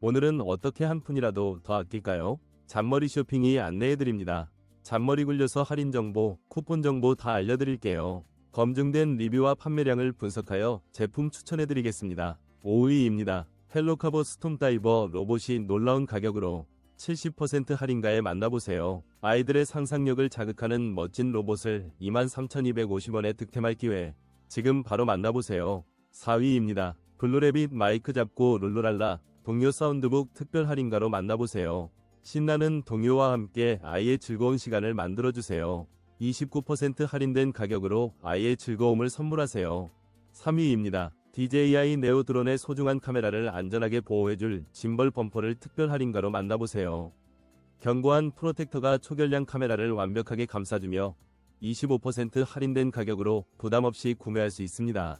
오늘은 어떻게 한 푼이라도 더 아낄까요? 잔머리 쇼핑이 안내해드립니다. 잔머리 굴려서 할인 정보, 쿠폰 정보 다 알려드릴게요. 검증된 리뷰와 판매량을 분석하여 제품 추천해드리겠습니다. 5위입니다. 헬로카보 스톰다이버 로봇이 놀라운 가격으로 70% 할인가에 만나보세요. 아이들의 상상력을 자극하는 멋진 로봇을 23,250원에 득템할 기회. 지금 바로 만나보세요. 4위입니다. 블루레빗 마이크 잡고 룰루랄라 동요 사운드북 특별 할인가로 만나보세요. 신나는 동요와 함께 아이의 즐거운 시간을 만들어주세요. 29% 할인된 가격으로 아이의 즐거움을 선물하세요. 3위입니다. DJI 네오 드론의 소중한 카메라를 안전하게 보호해줄 짐벌 범퍼를 특별 할인가로 만나보세요. 견고한 프로텍터가 초결량 카메라를 완벽하게 감싸주며 25% 할인된 가격으로 부담 없이 구매할 수 있습니다.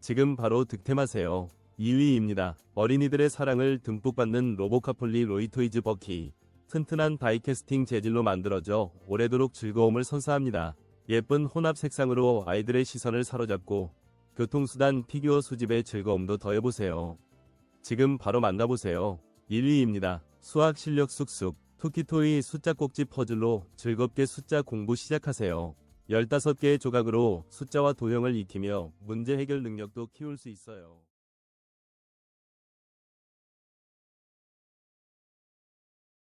지금 바로 득템하세요. 2위입니다. 어린이들의 사랑을 듬뿍 받는 로보카폴리 로이토이즈 버키. 튼튼한 다이캐스팅 재질로 만들어져 오래도록 즐거움을 선사합니다. 예쁜 혼합 색상으로 아이들의 시선을 사로잡고 교통수단 피규어 수집의 즐거움도 더해보세요. 지금 바로 만나보세요. 1위입니다. 수학 실력 쑥쑥. 토키토이 숫자 꼭지 퍼즐로 즐겁게 숫자 공부 시작하세요. 15개의 조각으로 숫자와 도형을 익히며 문제 해결 능력도 키울 수 있어요.